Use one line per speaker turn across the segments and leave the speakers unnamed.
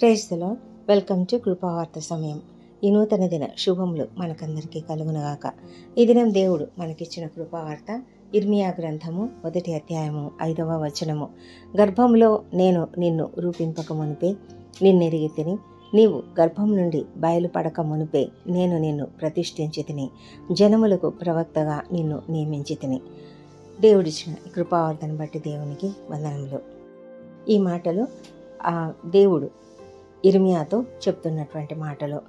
క్రైస్తలో welcome to కృపావార్త సమయం. ఈ నూతన దిన శుభములు మనకందరికీ కలుగునగాక. ఈ దినం దేవుడు మనకిచ్చిన కృపావార్త ఇర్మియా గ్రంథము మొదటి అధ్యాయము ఐదవ వచనము. గర్భంలో నేను నిన్ను రూపింపక మునిపే నిన్నెరిగి తిని నీవు గర్భం నుండి బయలుపడక మునిపే నేను నిన్ను ప్రతిష్ఠించి తిని జనములకు ప్రవక్తగా నిన్ను నియమించి తిని. దేవుడిచ్చిన కృపావార్తను బట్టి దేవునికి వందనములు. ఈ మాటలు దేవుడు ఇర్మియాతో చెప్తున్నటువంటి మాటలు.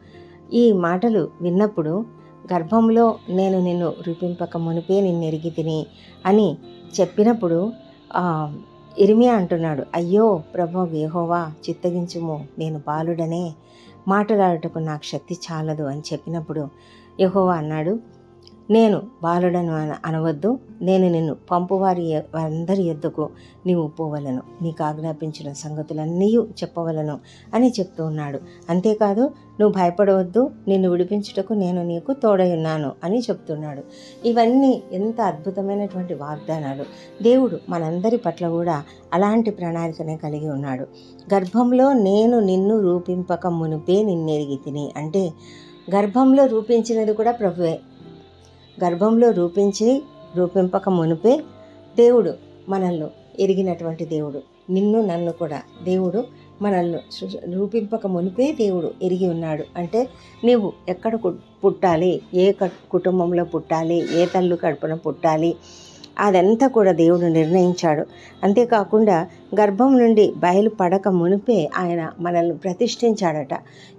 ఈ మాటలు విన్నప్పుడు గర్భంలో నేను నిన్ను రూపింపక మునిపే నిన్ను ఎరిగి తిని అని చెప్పినప్పుడు ఇరిమియా అంటున్నాడు అయ్యో ప్రభు వేహోవా చిత్తగించుము నేను బాలుడనే. మాట్లాడుటకు నాకు శక్తి చాలదు అని చెప్పినప్పుడు యహోవా అన్నాడు నేను బాలుడను అన అనవద్దు. నేను నిన్ను పంపువారి ఎ- అందరి ఎద్దుకు నీవు పోవలను. నీకు ఆజ్ఞాపించిన సంగతులన్నీ చెప్పవలను అని చెప్తూ ఉన్నాడు. అంతేకాదు నువ్వు భయపడవద్దు. నిన్ను విడిపించుటకు నేను నీకు తోడయున్నాను అని చెప్తున్నాడు. ఇవన్నీ ఎంత అద్భుతమైనటువంటి వాగ్దానాలు. దేవుడు మనందరి పట్ల కూడా అలాంటి ప్రణాళికనే కలిగి ఉన్నాడు. గర్భంలో నేను నిన్ను రూపింపక మునిపే నిన్నెరిగి తిని అంటే గర్భంలో రూపించినది కూడా ప్రభువే. గర్భంలో రూపించి రూపింపక మునిపే దేవుడు మనల్ని ఎరిగినటువంటి దేవుడు. నిన్ను నన్ను కూడా దేవుడు మనల్ని రూపింపక మునిపే దేవుడు ఎరిగి ఉన్నాడు. అంటే నీవు ఎక్కడ కు- పుట్టాలి? ఏ కుటుంబంలో పుట్టాలి? ఏ తల్లు కడుపున పుట్టాలి? అదంతా కూడా దేవుడు నిర్ణయించాడు. అంతేకాకుండా గర్భం నుండి బయలుపడక మునిపే ఆయన మనల్ని ప్రతిష్ఠించాడట.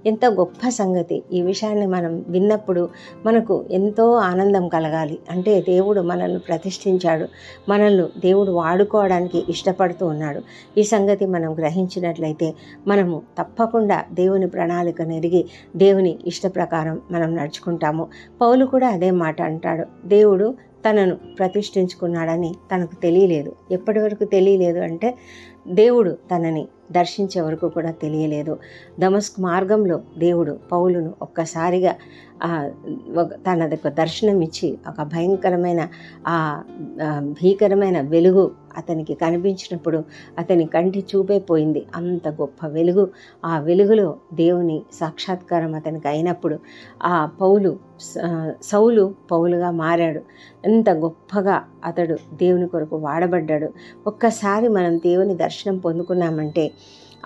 ఎంత గొప్ప సంగతి. ఈ విషయాన్ని మనం విన్నప్పుడు మనకు ఎంతో ఆనందం కలగాలి. అంటే దేవుడు మనల్ని ప్రతిష్ఠించాడు. మనల్ని దేవుడు వాడుకోవడానికి ఇష్టపడుతూ ఉన్నాడు. ఈ సంగతి మనం గ్రహించినట్లయితే మనము తప్పకుండా దేవుని ప్రణాళికను ఎరిగి దేవుని ఇష్ట ప్రకారం మనం నడుచుకుంటాము. పౌలు కూడా అదే మాట అంటాడు. దేవుడు తనను ప్రతిష్ఠించుకున్నాడని తనకు తెలియలేదు. ఎప్పటి వరకు తెలియలేదు అంటే దేవుడు తనని దర్శించే వరకు కూడా తెలియలేదు. దమస్క్ మార్గంలో దేవుడు పౌలును ఒక్కసారిగా ఆ, ఒక- దర్శనం ఇచ్చి ఒక భయంకరమైన ఆ, భీకరమైన వెలుగు అతనికి కనిపించినప్పుడు అతని కంటి చూపే పోయింది. అంత గొప్ప వెలుగు. ఆ వెలుగులో దేవుని సాక్షాత్కారం అతనికి అయినప్పుడు ఆ పౌలు స- సౌలు పౌలుగా మారాడు. ఎంత గొప్పగా అతడు దేవుని కొరకు వాడబడ్డాడు. ఒక్కసారి మనం దేవుని దర్శనం పొందుకున్నామంటే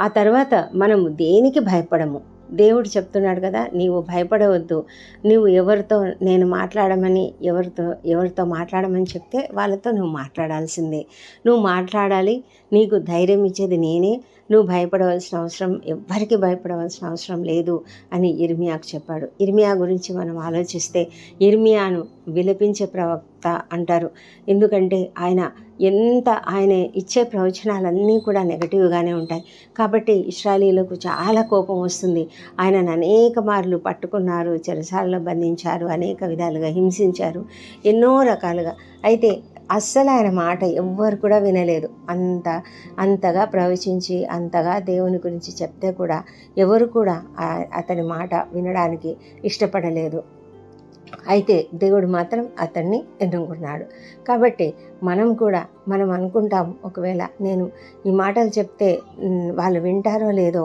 ఆ తర్వాత మనము దేనికి భయపడము? దేవుడు చెప్తున్నాడు కదా నీవు భయపడవద్దు. నువ్వు ఎవరితో నేను మాట్లాడమని ఎవరితో ఎవరితో మాట్లాడమని చెప్తే వాళ్ళతో నువ్వు మాట్లాడాల్సిందే. నువ్వు మాట్లాడాలి నీకు ధైర్యం ఇచ్చేది నేనే. నువ్వు భయపడవలసిన అవసరం ఎవ్వరికి భయపడవలసిన అవసరం లేదు అని ఇర్మియాకు చెప్పాడు. ఇర్మియా గురించి మనం ఆలోచిస్తే ఇర్మియాను విలపించే ప్రవక్త అంటారు. ఎందుకంటే ఆయన ఎంత ఆయన ఇచ్చే ప్రవచనాలన్నీ కూడా నెగటివ్గానే ఉంటాయి. కాబట్టి ఇస్రాయలీలకు చాలా కోపం వస్తుంది. ఆయనను అనేక మార్లు పట్టుకున్నారు చెరసాలలో బంధించారు అనేక విధాలుగా హింసించారు ఎన్నో రకాలుగా. అయితే అస్సలు ఆయన మాట ఎవ్వరు కూడా వినలేదు. అంత అంతగా ప్రవచించి అంతగా దేవుని గురించి చెప్తే కూడా ఎవరు కూడా అతని మాట వినడానికి ఇష్టపడలేదు. అయితే దేవుడు మాత్రం అతన్ని ఎన్నుకున్నాడు. కాబట్టి మనం కూడా మనం అనుకుంటాం ఒకవేళ నేను ఈ మాటలు చెప్తే వాళ్ళు వింటారో లేదో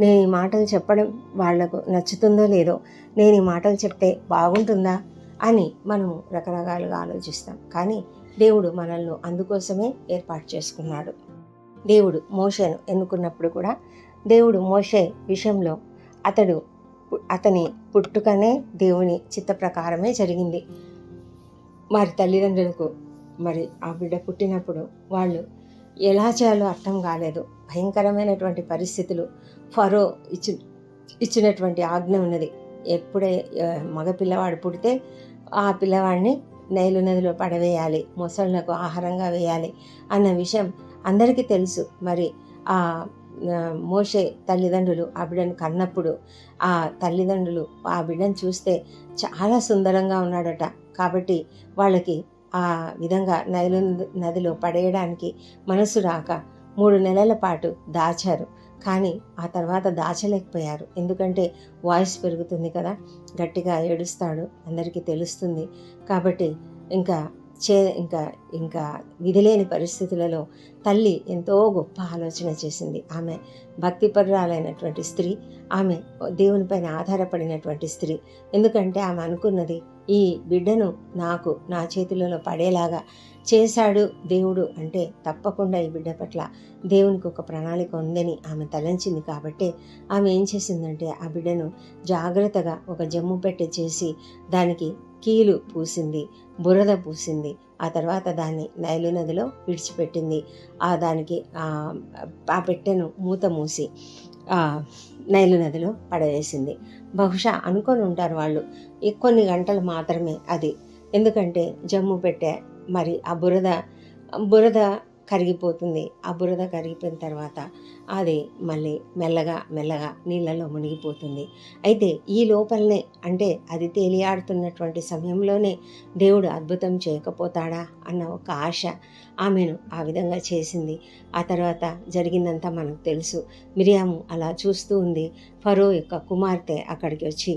నేను ఈ మాటలు చెప్పడం వాళ్ళకు నచ్చుతుందో లేదో నేను ఈ మాటలు చెప్తే బాగుంటుందా? అని మనము రకరకాలుగా ఆలోచిస్తాం. కానీ దేవుడు మనల్ని అందుకోసమే ఏర్పాటు చేసుకున్నాడు. దేవుడు మోషను ఎన్నుకున్నప్పుడు కూడా దేవుడు మోషే విషయంలో అతడు అతని పుట్టుకనే దేవుని చిత్త ప్రకారమే జరిగింది. వారి తల్లిదండ్రులకు మరి ఆ బిడ్డ పుట్టినప్పుడు వాళ్ళు ఎలా చేయాలో అర్థం కాలేదు. భయంకరమైనటువంటి పరిస్థితులు. ఫరో ఇచ్చి ఇచ్చినటువంటి ఆజ్ఞ ఉన్నది. ఎప్పుడే మగ పిల్లవాడు పుడితే ఆ పిల్లవాడిని నైలు నదిలో పడవేయాలి మొసళ్ళకు ఆహారంగా వేయాలి అన్న విషయం అందరికీ తెలుసు. మరి ఆ ఆ, మోషే తల్లిదండ్రులు ఆ బిడ్డను కన్నప్పుడు ఆ తల్లిదండ్రులు ఆ బిడ్డను చూస్తే చాలా సుందరంగా ఉన్నాడట. కాబట్టి వాళ్ళకి ఆ విధంగా నైలు నదిలో పడేయడానికి మనసు రాక మూడు నెలల పాటు దాచారు. కానీ ఆ తర్వాత దాచలేకపోయారు. ఎందుకంటే వాయిస్ పెరుగుతుంది కదా. గట్టిగా ఏడుస్తాడు. అందరికీ తెలుస్తుంది. కాబట్టి ఇంకా చే ఇంకా ఇంకా విధిలేని పరిస్థితులలో తల్లి ఎంతో గొప్ప ఆలోచన చేసింది. ఆమె భక్తిపరురాలైనటువంటి స్త్రీ ఆమె దేవునిపైన ఆధారపడినటువంటి స్త్రీ. ఎందుకంటే ఆమె అనుకున్నది ఈ బిడ్డను నాకు నా చేతులలో పడేలాగా చేశాడు దేవుడు అంటే తప్పకుండా ఈ బిడ్డ పట్ల దేవునికి ఒక ప్రణాళిక ఉందని ఆమె తలంచింది కాబట్టి ఆమె ఏం చేసిందంటే ఆ బిడ్డను జాగ్రత్తగా ఒక జమ్ము పెట్టె చేసి దానికి కీలు పూసింది బురద పూసింది. ఆ తర్వాత దాన్ని నైలు నదిలో విడిచిపెట్టింది. ఆ దానికి ఆ పెట్టెను మూత మూసి నైలు నదిలో పడవేసింది బహుశా అనుకొని ఉంటారు వాళ్ళు. కొన్ని గంటలు మాత్రమే అది. ఎందుకంటే జమ్ము పెట్టే మరి ఆ బురద బురద కరిగిపోతుంది. ఆ బురద కరిగిపోయిన తర్వాత అది మళ్ళీ మెల్లగా మెల్లగా నీళ్ళలో మునిగిపోతుంది. అయితే ఈ లోపలనే అంటే అది తేలియాడుతున్నటువంటి సమయంలోనే దేవుడు అద్భుతం చేయకపోతాడా అన్న ఒక ఆశ ఆమెను ఆ విధంగా చేసింది. ఆ తర్వాత జరిగిందంతా మనకు తెలుసు. మిరియాము అలా చూస్తూ ఉంది. ఫరో యొక్క కుమార్తె అక్కడికి వచ్చి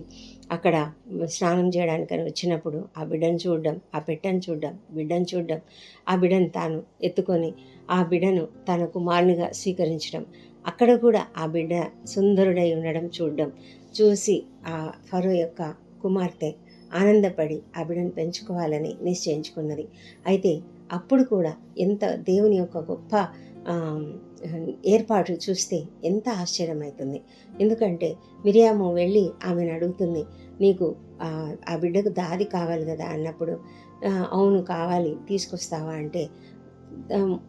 అక్కడ స్నానం చేయడానికని వచ్చినప్పుడు ఆ బిడ్డను చూడడం ఆ పెట్టను చూడడం బిడ్డను చూడడం ఆ బిడ్డను తాను ఎత్తుకొని ఆ బిడ్డను తన కుమారునిగా స్వీకరించడం. అక్కడ కూడా ఆ బిడ్డ సుందరుడై ఉండడం చూడడం. చూసి ఆ ఫరో యొక్క కుమార్తె ఆనందపడి ఆ బిడ్డను పెంచుకోవాలని నిశ్చయించుకున్నది. అయితే అప్పుడు కూడా ఎంత దేవుని యొక్క గొప్ప ఏర్పాటు చూస్తే ఎంత ఆశ్చర్యమవుతుంది ఎందుకంటే మిరియాము వెళ్ళి ఆమెను అడుగుతుంది నీకు ఆ బిడ్డకు దారి కావాలి కదా? అన్నప్పుడు అవును కావాలి తీసుకొస్తావా? అంటే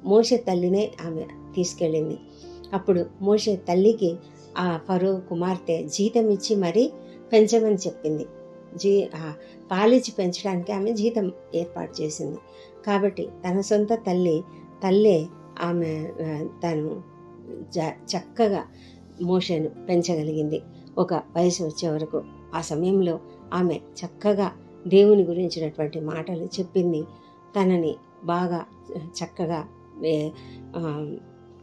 మోసే తల్లినే ఆమె తీసుకెళ్ళింది. అప్పుడు మోసే తల్లికి ఆ ఫరో కుమార్తె జీతం ఇచ్చి మరీ పెంచమని చెప్పింది. జీ పాలిచ్చి పెంచడానికి ఆమె జీతం ఏర్పాటు చేసింది. కాబట్టి తన సొంత తల్లి తల్లే ఆమె తను చక్కగా మోషను పెంచగలిగింది. ఒక వయసు వచ్చే వరకు ఆ సమయంలో ఆమె చక్కగా దేవుని గురించినటువంటి మాటలు చెప్పింది. తనని బాగా చక్కగా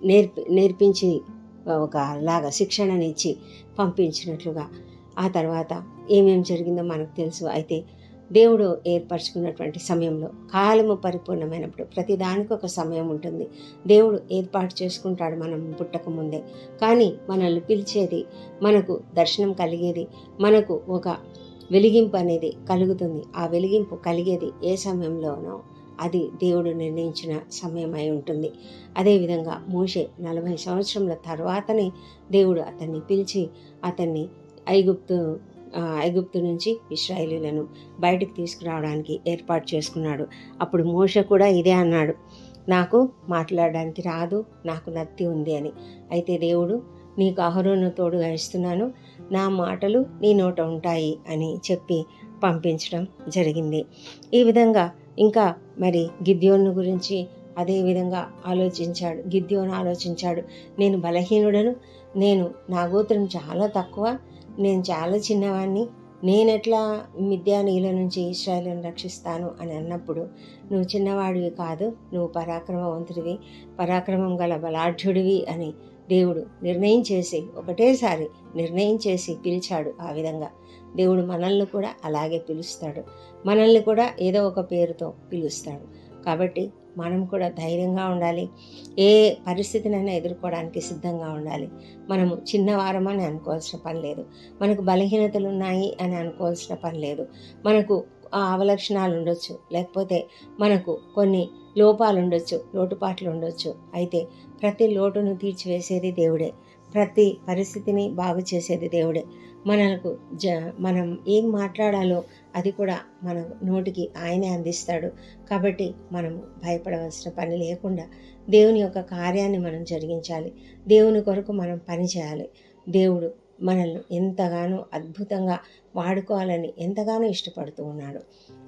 నేర్పి నేర్పించి ఒక లాగా శిక్షణనిచ్చి పంపించినట్లుగా. ఆ తర్వాత ఏమేమి జరిగిందో మనకు తెలుసు. అయితే దేవుడు ఏర్పరచుకున్నటువంటి సమయంలో కాలము పరిపూర్ణమైనప్పుడు ప్రతిదానికి ఒక సమయం ఉంటుంది. దేవుడు ఏర్పాటు చేసుకుంటాడు మనం పుట్టక ముందే. కానీ మనల్ని పిలిచేది మనకు దర్శనం కలిగేది మనకు ఒక వెలిగింపు అనేది కలుగుతుంది. ఆ వెలిగింపు కలిగేది ఏ సమయంలోనో అది దేవుడు నిర్ణయించిన సమయం అయి ఉంటుంది. అదేవిధంగా మోషే నలభై సంవత్సరముల తర్వాతనే దేవుడు అతన్ని పిలిచి అతన్ని ఐగుప్తు ఐగుప్తు నుంచి ఇస్రాయేలీలను బయటకు తీసుకురావడానికి ఏర్పాటు చేసుకున్నాడు. అప్పుడు మోష కూడా ఇదే అన్నాడు. నాకు మాట్లాడడానికి రాదు నాకు నత్తి ఉంది అని. అయితే దేవుడు నీకు అహరోను తోడు ఇస్తున్నాను నా మాటలు నీ నోట ఉంటాయి అని చెప్పి పంపించడం జరిగింది. ఈ విధంగా ఇంకా మరి గిద్యోను గురించి అదే విధంగా ఆలోచించాడు. గిద్యోను ఆలోచించాడు. నేను బలహీనుడను నేను నా గోత్రం చాలా తక్కువ నేను చాలా చిన్నవాడిని నేనెట్లా మిథ్యానీల నుంచి ఇస్రాయలను రక్షిస్తాను అని అన్నప్పుడు నువ్వు చిన్నవాడివి కాదు నువ్వు పరాక్రమవంతుడివి. పరాక్రమం గల బలాఢ్యుడివి అని దేవుడు నిర్ణయం చేసి ఒకటేసారి నిర్ణయం చేసి పిలిచాడు ఆ విధంగా. దేవుడు మనల్ని కూడా అలాగే పిలుస్తాడు. మనల్ని కూడా ఏదో ఒక పేరుతో పిలుస్తాడు. కాబట్టి మనం కూడా ధైర్యంగా ఉండాలి. ఏ పరిస్థితినైనా ఎదుర్కోవడానికి సిద్ధంగా ఉండాలి. మనము చిన్నవారమని అనుకోవాల్సిన పని లేదు. మనకు బలహీనతలు ఉన్నాయి అని అనుకోవాల్సిన పని లేదు. మనకు అవలక్షణాలు ఉండొచ్చు. లేకపోతే మనకు కొన్ని లోపాలు ఉండొచ్చు లోటుపాట్లు ఉండొచ్చు. అయితే ప్రతి లోటును తీర్చివేసేది దేవుడే. ప్రతి పరిస్థితిని బాగు చేసేది దేవుడే. మనకు జ మనం ఏం మాట్లాడాలో అది కూడా మన నోటికి ఆయనే అందిస్తాడు. కాబట్టి మనం భయపడవలసిన పని లేకుండా దేవుని యొక్క కార్యాన్ని మనం జరిగించాలి. దేవుని కొరకు మనం పని చేయాలి. దేవుడు మనల్ని ఎంతగానో అద్భుతంగా వాడుకోవాలని ఎంతగానో ఇష్టపడుతూ ఉన్నాడు.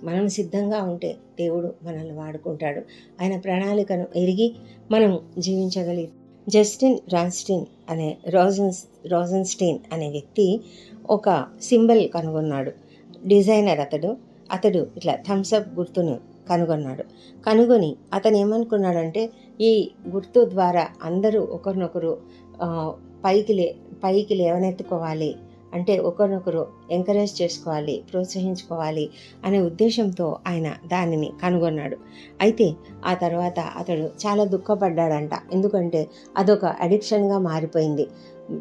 మనం సిద్ధంగా ఉంటే దేవుడు మనల్ని వాడుకుంటాడు. ఆయన ప్రణాళికను ఎరిగి మనం జీవించగలిగి జస్టిన్ రాన్స్టిన్ అనే రోజన్స్ రోజన్స్టీన్ అనే వ్యక్తి ఒక సింబల్ కనుగొన్నాడు. డిజైనర్ అతడు. అతడు ఇట్లా థమ్సప్ గుర్తును కనుగొన్నాడు. కనుగొని అతను ఏమనుకున్నాడంటే ఈ గుర్తు ద్వారా అందరూ ఒకరినొకరు పైకి లే పైకి లేవనెత్తుకోవాలి. అంటే ఒకరినొకరు ఎంకరేజ్ చేసుకోవాలి ప్రోత్సహించుకోవాలి అనే ఉద్దేశంతో ఆయన దానిని కనుగొన్నాడు. అయితే ఆ తర్వాత అతడు చాలా దుఃఖపడ్డాడంట. ఎందుకంటే అదొక అడిక్షన్గా మారిపోయింది.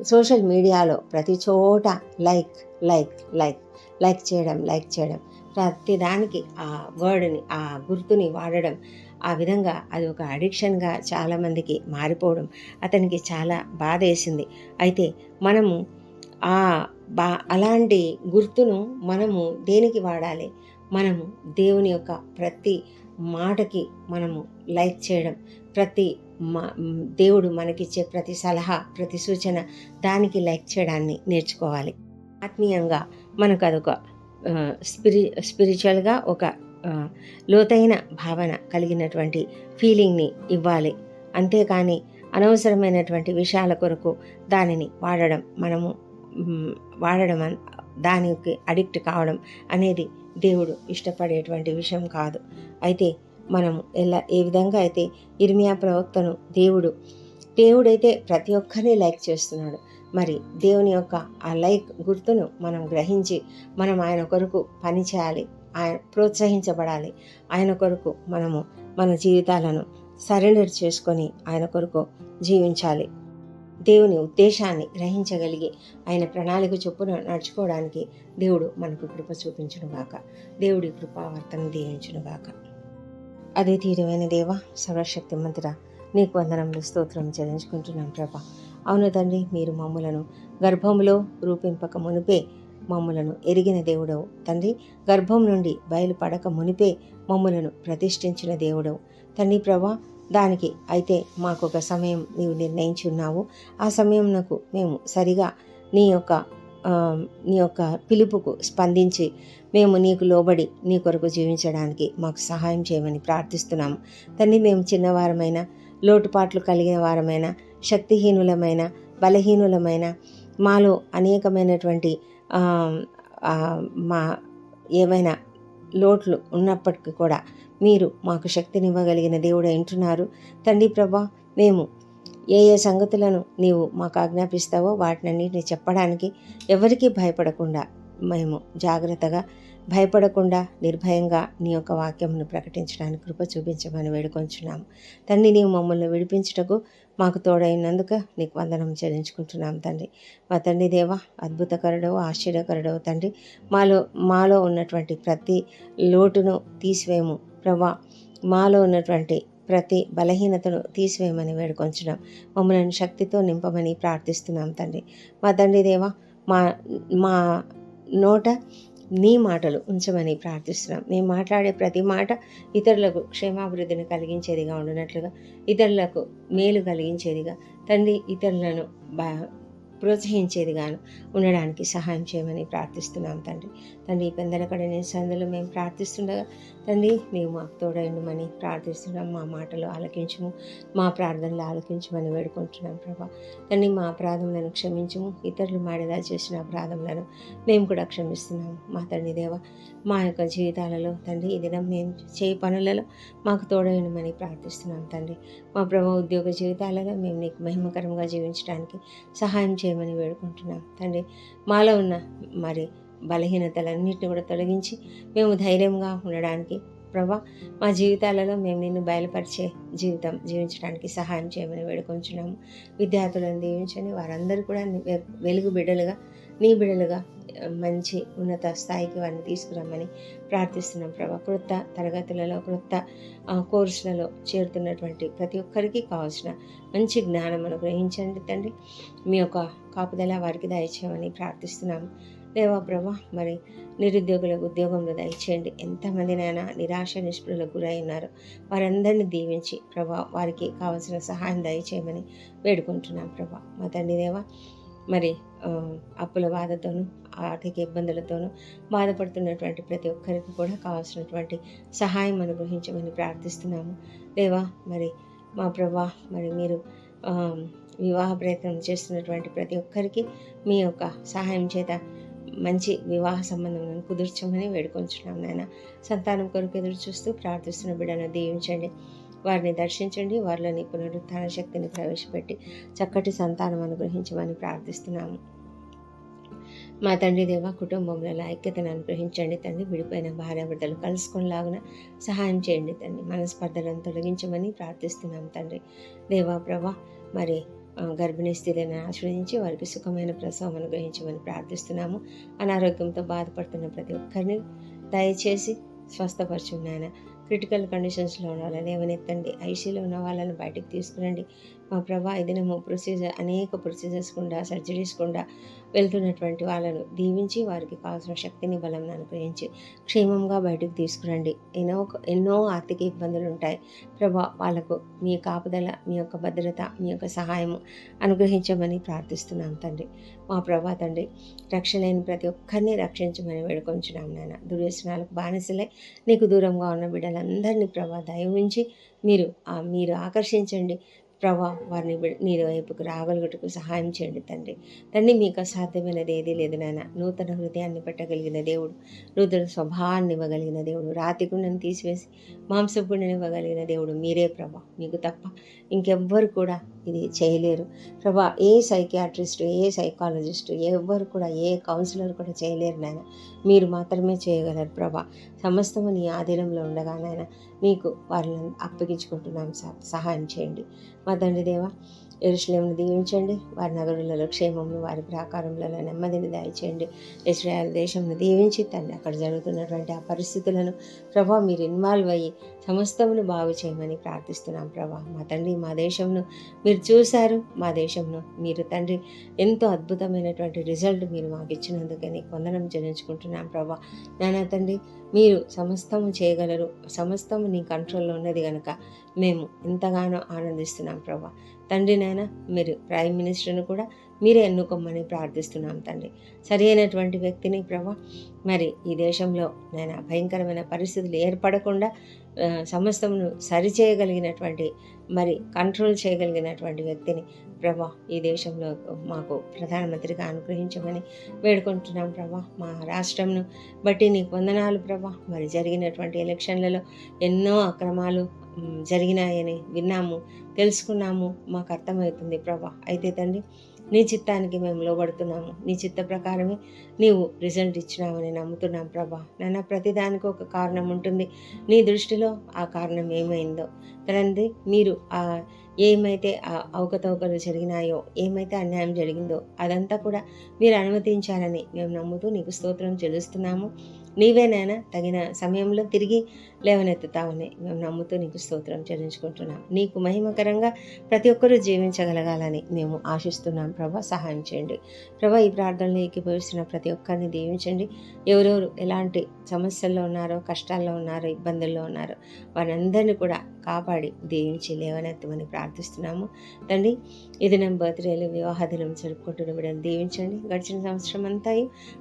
సోషల్ మీడియాలో ప్రతి చోట లైక్ లైక్ లైక్ లైక్ చేయడం లైక్ చేయడం. ప్రతిదానికి ఆ వర్డ్ని ఆ గుర్తుని వాడడం ఆ విధంగా అది ఒక అడిక్షన్గా చాలామందికి మారిపోవడం అతనికి చాలా బాధ వేసింది అయితే మనము ఆ బా అలాంటి గుర్తును మనము దేనికి వాడాలి? మనము దేవుని యొక్క ప్రతి మాటకి మనము లైక్ చేయడం ప్రతి మా దేవుడు మనకిచ్చే ప్రతి సలహా ప్రతి సూచన దానికి లైక్ చేయడాన్ని నేర్చుకోవాలి. ఆత్మీయంగా మనకు అదొక స్పిరి స్పిరిచువల్గా ఒక లోతైన భావన కలిగినటువంటి ఫీలింగ్ని ఇవ్వాలి. అంతేకాని అనవసరమైనటువంటి విషయాల కొరకు దానిని వాడడం మనము వాడడం దానికి అడిక్ట్ కావడం అనేది దేవుడు ఇష్టపడేటువంటి విషయం కాదు. అయితే మనం ఎలా ఏ విధంగా అయితే ఇర్మియా ప్రవక్తను దేవుడు దేవుడైతే ప్రతి ఒక్కరిని లైక్ చేస్తున్నాడు. మరి దేవుని యొక్క ఆ లైక్ గుర్తును మనం గ్రహించి మనం ఆయన కొరకు పని చేయాలి ఆయన ప్రోత్సహించబడాలి ఆయన కొరకు మనము మన జీవితాలను సరెండర్ చేసుకొని ఆయన కొరకు జీవించాలి. దేవుని ఉద్దేశాన్ని గ్రహించగలిగి ఆయన ప్రణాళిక చొప్పున నడుచుకోవడానికి దేవుడు మనకు కృప చూపించునుగాక. దేవుడి కృపావర్తన దీవించునుగాక. అదే తీరువైన దేవ సర్వశక్తి మంత్ర నీకు వందనములు స్తోత్రం చెల్లించుకుంటున్నాం ప్రభ. అవును తండ్రి మీరు మమ్ములను గర్భంలో రూపింపక మునిపే మమ్ములను ఎరిగిన దేవుడవు. తండ్రి గర్భం నుండి బయలుపడక మునిపే మమ్ములను ప్రతిష్ఠించిన దేవుడవు. తండ్రి ప్రభా దానికి అయితే మాకు ఒక సమయం నీవు నిర్ణయించి ఉన్నావు. ఆ సమయంకు మేము సరిగా నీ యొక్క నీ యొక్క పిలుపుకు స్పందించి మేము నీకు లోబడి నీ కొరకు జీవించడానికి మాకు సహాయం చేయమని ప్రార్థిస్తున్నాము. తండ్రి మేము చిన్నవారమైన లోటుపాట్లు కలిగిన వారమైన శక్తిహీనులమైన బలహీనులమైన మాలో అనేకమైనటువంటి మా ఏమైనా లోట్లు ఉన్నప్పటికీ కూడా మీరు మాకు శక్తినివ్వగలిగిన దేవుడు వింటున్నారు తండ్రి ప్రభా మేము ఏ ఏ సంగతులను నీవు మాకు ఆజ్ఞాపిస్తావో వాటినన్నిటిని చెప్పడానికి ఎవరికీ భయపడకుండా మేము జాగ్రత్తగా భయపడకుండా నిర్భయంగా నీ యొక్క వాక్యమును ప్రకటించడానికి కృప చూపించమని వేడుకొంచున్నాము. తండ్రి నీవు మమ్మల్ని విడిపించుటకు మాకు తోడైనందుకు నీకు వందనం చెల్లించుకుంటున్నాం తండ్రి. మా తండ్రి దేవ అద్భుతకరుడవు ఆశ్చర్యకరుడవు తండ్రి. మాలో మాలో ఉన్నటువంటి ప్రతి లోటును తీసివేయము. ప్రభా మాలో ఉన్నటువంటి ప్రతి బలహీనతను తీసివేయమని వేడుకొంచున్నాం. మమ్మల్ని శక్తితో నింపమని ప్రార్థిస్తున్నాం తండ్రి. మా తండ్రి దేవ మా మా నోట నీ మాటలు ఉంచమని ప్రార్థిస్తున్నాం. మేము మాట్లాడే ప్రతి మాట ఇతరులకు క్షేమాభివృద్ధిని కలిగించేదిగా ఉండినట్లుగా ఇతరులకు మేలు కలిగించేదిగా తండ్రి ఇతరులను బా ప్రోత్సహించేదిగాను ఉండడానికి సహాయం చేయమని ప్రార్థిస్తున్నాం తండ్రి. తండ్రి ఈ పెందలకడని సందులో మేము ప్రార్థిస్తుండగా తండ్రి నీవు మాకు తోడైండమని ప్రార్థిస్తున్నాం. మా మాటలు ఆలకించము. మా ప్రార్థనలు ఆలకించమని వేడుకుంటున్నాం ప్రభా. తండ్రి మా అపరాధములను క్షమించము. ఇతరులు మాడిదా చేసిన అపరాధములను మేము కూడా క్షమిస్తున్నాము. మా తండ్రి దేవ మా యొక్క జీవితాలలో తండ్రి ఈ దినం మేము చేయి పనులలో మాకు తోడైనమని ప్రార్థిస్తున్నాం తండ్రి. మా ప్రభా ఉద్యోగ జీవితాలలో మేము నీకు మహిమకరంగా జీవించడానికి సహాయం చేయమని వేడుకుంటున్నాం తండ్రి. మాలో ఉన్న మరి బలహీనతలన్నిటిని కూడా తొలగించి మేము ధైర్యంగా ఉండడానికి ప్రభా మా జీవితాలలో మేము నిన్ను బయలుపరిచే జీవితం జీవించడానికి సహాయం చేయమని వేడుకొంచున్నాము. విద్యార్థులను దీవించని వారందరూ కూడా వె- వెలుగు బిడ్డలుగా నీ బిడ్డలుగా మంచి ఉన్నత స్థాయికి వారిని తీసుకురమ్మని ప్రార్థిస్తున్నాం ప్రభా. క్రొత్త తరగతులలో క్రొత్త కోర్సులలో చేరుతున్నటువంటి ప్రతి ఒక్కరికి కావాల్సిన మంచి జ్ఞానం అనుగ్రహించండి తండ్రి. మీ యొక్క కాపుదల వారికి దయచేయమని ప్రార్థిస్తున్నాము. దేవా ప్రభా? మరి నిరుద్యోగులకు ఉద్యోగంలో దయచేయండి. ఎంతమందినైనా నిరాశ నిస్పృహలకు గురై ఉన్నారు వారందరినీ దీవించి ప్రభా వారికి కావలసిన సహాయం దయచేయమని వేడుకుంటున్నాం ప్రభా. మా తండ్రి దేవా మరి అప్పుల బాధతోనూ ఆర్థిక ఇబ్బందులతోనూ బాధపడుతున్నటువంటి ప్రతి ఒక్కరికి కూడా కావాల్సినటువంటి సహాయం అనుగ్రహించమని ప్రార్థిస్తున్నాము. దేవా మరి మా ప్రభా మరి మీరు వివాహ ప్రయత్నం చేస్తున్నటువంటి ప్రతి ఒక్కరికి మీ యొక్క సహాయం చేత మంచి వివాహ సంబంధం కుదుర్చమని వేడుకొంచున్నాం నాయన. సంతానం కొరకు ఎదురు చూస్తూ ప్రార్థిస్తున్న బిడ్డను దీవించండి. వారిని దర్శించండి. వారిలోని పునరుత్థాన శక్తిని ప్రవేశపెట్టి చక్కటి సంతానం అనుగ్రహించమని ప్రార్థిస్తున్నాము. మా తండ్రి దేవ కుటుంబంలో ఐక్యతను అనుగ్రహించండి తండ్రి. విడిపోయిన భార్యాభర్తలు కలుసుకునేలాగున సహాయం చేయండి తండ్రి. మనస్పర్ధలను తొలగించమని ప్రార్థిస్తున్నాం తండ్రి. దేవా ప్రభా మరి గర్భిణీ స్త్రీలను ఆశ్రయించి వారికి సుఖమైన ప్రసవం అనుగ్రహించమని ప్రార్థిస్తున్నాము. అనారోగ్యంతో బాధపడుతున్న ప్రతి ఒక్కరిని దయచేసి స్వస్థపరచున్నాయన క్రిటికల్ కండిషన్స్లో ఉన్న వాళ్ళని లేవనెత్తండి. ఐసీలో ఉన్న వాళ్ళని బయటికి తీసుకురండి. మా ప్రభా ఏదైనా ప్రొసీజర్ అనేక ప్రొసీజర్స్ గుండా సర్జరీస్ గుండా వెళ్తున్నటువంటి వాళ్ళను దీవించి వారికి కావాల్సిన శక్తిని బలం అనుగ్రహించి క్షేమంగా బయటకు తీసుకురండి. ఎన్నో ఎన్నో ఆర్థిక ఇబ్బందులు ఉంటాయి. ప్రభా వాళ్ళకు మీ కాపుదల మీ యొక్క భద్రత మీ యొక్క సహాయము అనుగ్రహించమని ప్రార్థిస్తున్నాం తండ్రి. మా ప్రభా తండ్రి రక్షణ లేని ప్రతి ఒక్కరిని రక్షించమని వేడుకొంచున్నాం నాయన. దుర్వ్యసనాలకు బానిసలే నీకు దూరంగా ఉన్న బిడ్డలందరినీ ప్రభా దయ ఉంచి మీరు మీరు ఆకర్షించండి. ప్రభా వారిని నీ వైపుకు రాగలుగుటకు సహాయం చేయండి తండ్రి. తండ్రి మీకు అసాధ్యమైనది ఏదీ లేదు నాయన నూతన హృదయాన్ని పెట్టగలిగిన దేవుడు నూతన స్వభావాన్ని ఇవ్వగలిగిన దేవుడు రాతి గుండెని తీసివేసి మాంసపుండని ఇవ్వగలిగిన దేవుడు మీరే ప్రభా. మీకు తప్ప ఇంకెవ్వరు కూడా ఇది చేయలేరు. ప్రభా ఏ సైకియాట్రిస్టు ఏ సైకాలజిస్టు ఎవ్వరు కూడా ఏ కౌన్సిలర్ కూడా చేయలేరు నాయన మీరు మాత్రమే చేయగలరు ప్రభా. సమస్తము నీ ఆధీనంలో ఉండగా నాయన మీకు వారిని అప్పగించుకుంటున్నాం సహాయం చేయండి. మా తండ్రి దేవ. ఎరుషులేమును దీవించండి. వారి నగరులలో క్షేమంలో వారి ప్రాకారములలో నెమ్మదిని దయచేయండి. ఇస్రాయల్ దేశంను దీవించి తండ్రి అక్కడ జరుగుతున్నటువంటి ఆ పరిస్థితులను ప్రభా మీరు ఇన్వాల్వ్ అయ్యి సమస్తమును బాగు చేయమని ప్రార్థిస్తున్నాం ప్రభా. మా తండ్రి మా దేశంను మీరు చూశారు. మా దేశంను మీరు తండ్రి ఎంతో అద్భుతమైనటువంటి రిజల్ట్ మీరు మాకు ఇచ్చినందుకని వందనం చెల్లించుకుంటున్నాం ప్రభా. నానా తండ్రి మీరు సమస్తము చేయగలరు. సమస్తము నీ కంట్రోల్లో ఉన్నది కనుక మేము ఎంతగానో ఆనందిస్తున్నాం ప్రభా. తండ్రి నాయన మీరు ప్రైమ్ మినిస్టర్ను కూడా మీరే ఎన్నుకోమని ప్రార్థిస్తున్నాం తండ్రి. సరి అయినటువంటి వ్యక్తిని ప్రభా మరి ఈ దేశంలో నేను భయంకరమైన పరిస్థితులు ఏర్పడకుండా సమస్తమును సరిచేయగలిగినటువంటి మరి కంట్రోల్ చేయగలిగినటువంటి వ్యక్తిని ప్రభా ఈ దేశంలో మాకు ప్రధానమంత్రిగా అనుగ్రహించమని వేడుకుంటున్నాం ప్రభా. మా రాష్ట్రంను బట్టి నీకు వందనాలు ప్రభా. మరి జరిగినటువంటి ఎలక్షన్లలో ఎన్నో అక్రమాలు జరిగినాయని విన్నాము తెలుసుకున్నాము. మాకు అర్థమవుతుంది ప్రభా. అయితే తండ్రి నీ చిత్తానికి మేము లోబడుతున్నాము. నీ చిత్త ప్రకారమే నీవు రిజల్ట్ ఇచ్చినావని నమ్ముతున్నాం ప్రభా. నాన్న ప్రతిదానికి ఒక కారణం ఉంటుంది. నీ దృష్టిలో ఆ కారణం ఏమైందో. తండ్రి మీరు ఆ ఏమైతే అవకతవకలు జరిగినాయో ఏమైతే అన్యాయం జరిగిందో అదంతా కూడా మీరు అనుమతించాలని మేము నమ్ముతూ నీకు స్తోత్రం చెల్లిస్తున్నాము. నీవేనైనా తగిన సమయంలో తిరిగి లేవనెత్తుతావని మేము నమ్ముతూ నీకు స్తోత్రం చెల్లించుకుంటున్నాం. నీకు మహిమకరంగా ప్రతి ఒక్కరూ జీవించగలగాలని మేము ఆశిస్తున్నాం. ప్రభా సహాయం చేయండి. ప్రభా ఈ ప్రార్థనలు ఏకీభవిస్తున్న ప్రతి ఒక్కరిని దీవించండి. ఎవరెవరు ఎలాంటి సమస్యల్లో ఉన్నారో కష్టాల్లో ఉన్నారో ఇబ్బందుల్లో ఉన్నారో వారందరినీ కూడా కాపాడి దీవించి లేవనెత్తమని ప్రార్థిస్తున్నాము. తండ్రి ఇది నా బర్త్డేలు వివాహ దినం జరుపుకుంటున్న బిడ్డను దీవించండి. గడిచిన సంవత్సరం అంతా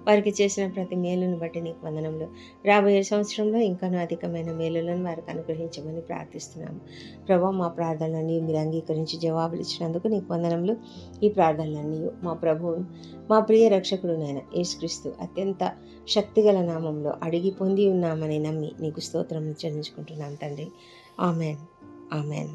వారికి చేసిన ప్రతి మేలును బట్టి నీకు వందనంలో రాబోయే సంవత్సరంలో ఇంకాను అధికమైన మేలులను వారికి అనుగ్రహించమని ప్రార్థిస్తున్నాము. ప్రభా మా ప్రార్థనలన్నీ మీరు అంగీకరించి జవాబులు ఇచ్చినందుకు నీకు వందనములు. ఈ ప్రార్థనలన్నీ మా ప్రభువు మా ప్రియ రక్షకుడు నాయన యేసుక్రీస్తు అత్యంత శక్తిగల నామంలో అడిగి పొంది ఉన్నామని నమ్మి నీకు స్తోత్రం చెల్లించుకుంటున్నాం తండ్రి. ఆమెన్. ఆమెన్.